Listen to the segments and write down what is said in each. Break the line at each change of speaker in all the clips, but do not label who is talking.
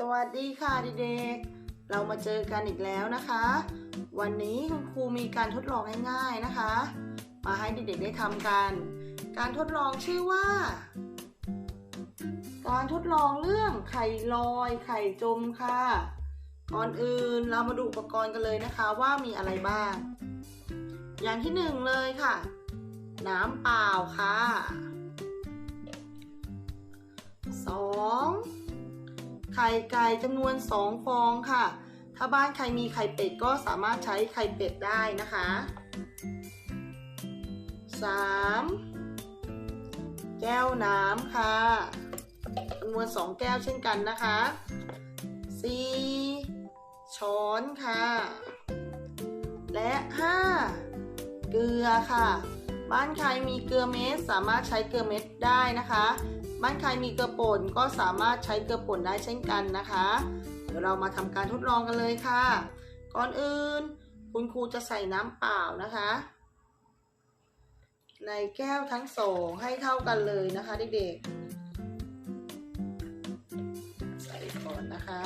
สวัสดีค่ะเด็กๆ เรามาเจอกันอีกแล้วนะคะ วันนี้คุณครูมีการทดลองง่ายๆนะคะ มาให้เด็กๆได้ทำกัน การทดลองชื่อว่า การทดลองเรื่องไข่ลอยไข่จมค่ะ ก่อนอื่นเรามาดูอุปกรณ์กันเลยนะคะว่ามีอะไรบ้าง อย่างที่หนึ่งเลยค่ะ น้ำเปล่าค่ะ ไข่ไก่จำนวนสองฟองค่ะ ถ้าบ้านใครมีไข่เป็ดก็สามารถใช้ไข่เป็ดได้นะคะสามแก้วน้ำค่ะจำนวนสองแก้วเช่นกันนะคะสี่ช้อนค่ะ และห้าเกลือค่ะ บ้านใครมีเกลือเม็ดสามารถใช้เกลือเม็ดได้นะคะ บ้านใครมีเกลือป่นก็สามารถใช้เกลือป่นได้เช่นกันนะคะ เดี๋ยวเรามาทำการทดลองกันเลยค่ะ ก่อนอื่น คุณครูจะใส่น้ำเปล่านะคะ ในแก้วทั้งสองให้เท่ากันเลยนะคะเด็กๆ ใส่ก่อนนะคะ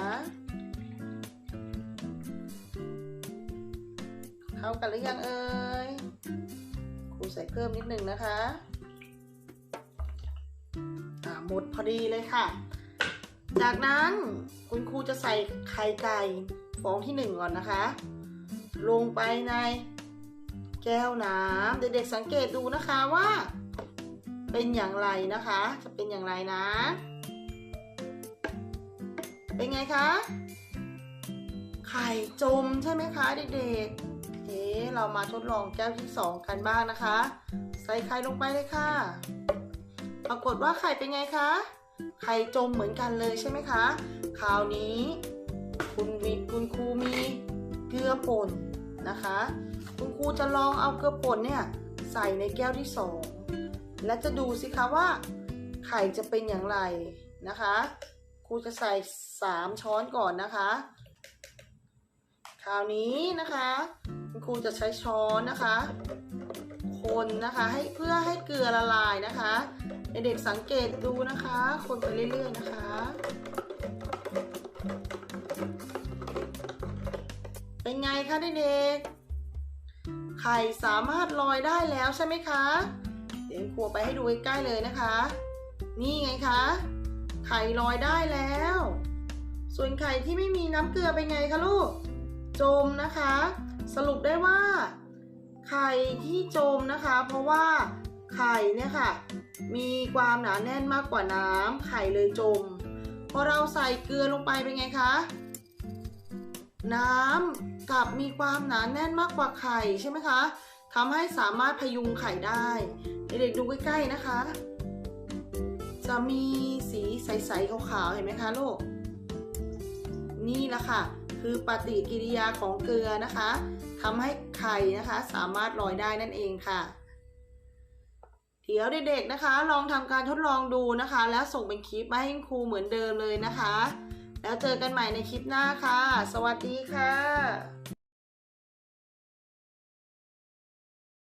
เข้ากันหรือยังเอ่ย ใส่เพิ่มนิดนึงนะคะหมดพอดีเลยค่ะ จากนั้นคุณครูจะใส่ไข่ไก่ฟองที่หนึ่งก่อนนะคะ ลงไปในแก้วน้ำเด็กๆสังเกตดูนะคะว่า เป็นอย่างไรนะคะ จะเป็นอย่างไรนะ เป็นไงคะ ไข่จมใช่ไหมคะเด็กๆ เอ๊เรามาทดลองแก้วที่สองกันบ้างนะคะ ใส่ไข่ลงไปเลยค่ะ ปรากฏว่าไข่เป็นไงคะ ไข่จมเหมือนกันเลยใช่ไหมคะ คราวนี้ คุณมีคุณครูมีเกลือป่นนะคะ คุณครูจะลองเอาเกลือป่นเนี่ยใส่ในแก้วที่สองและจะดูสิคะว่า ไข่จะเป็นอย่างไรนะคะ ครูจะใส่สามช้อนก่อนนะคะ ราวนี้นะคะคุณครูจะใช้ช้อนนะคะ คนนะคะให้เพื่อให้เกลือละลายนะคะเด็กๆสังเกตดูนะคะ คนไปเรื่อยๆนะคะเป็นไงคะเด็กๆไข่สามารถลอยได้แล้วใช่ไหมคะ เดี๋ยวครัวไปให้ดูใกล้ๆเลยนะคะ นี่ไงคะ ไข่ลอยได้แล้ว ส่วนไข่ที่ไม่มีน้ำเกลือเป็นไงคะลูก จมนะคะ สรุปได้ว่า ไข่ที่จมนะคะ เพราะว่าไข่เนี่ยค่ะ มีความหนาแน่นมากกว่าน้ำไข่เลยจม พอเราใส่เกลือลงไปเป็นไงคะ น้ำกับมีความหนาแน่นมากกว่าไข่ใช่ไหมคะทำให้สามารถพยุงไข่ได้เด็กๆดูใกล้ๆนะคะ จะมีสีใสๆขาวๆเห็นไหมคะลูกนี่แหละค่ะ คือปฏิกิริยาของเกลือนะคะทำให้ไข่นะคะสามารถลอยได้นั่นเองค่ะเดี๋ยวเด็กๆนะคะ ลองทำการทดลองดูนะคะ แล้วส่งเป็นคลิปมาให้ครูเหมือนเดิมเลยนะคะ แล้วเจอกันใหม่ในคลิปหน้าค่ะ สวัสดีค่ะ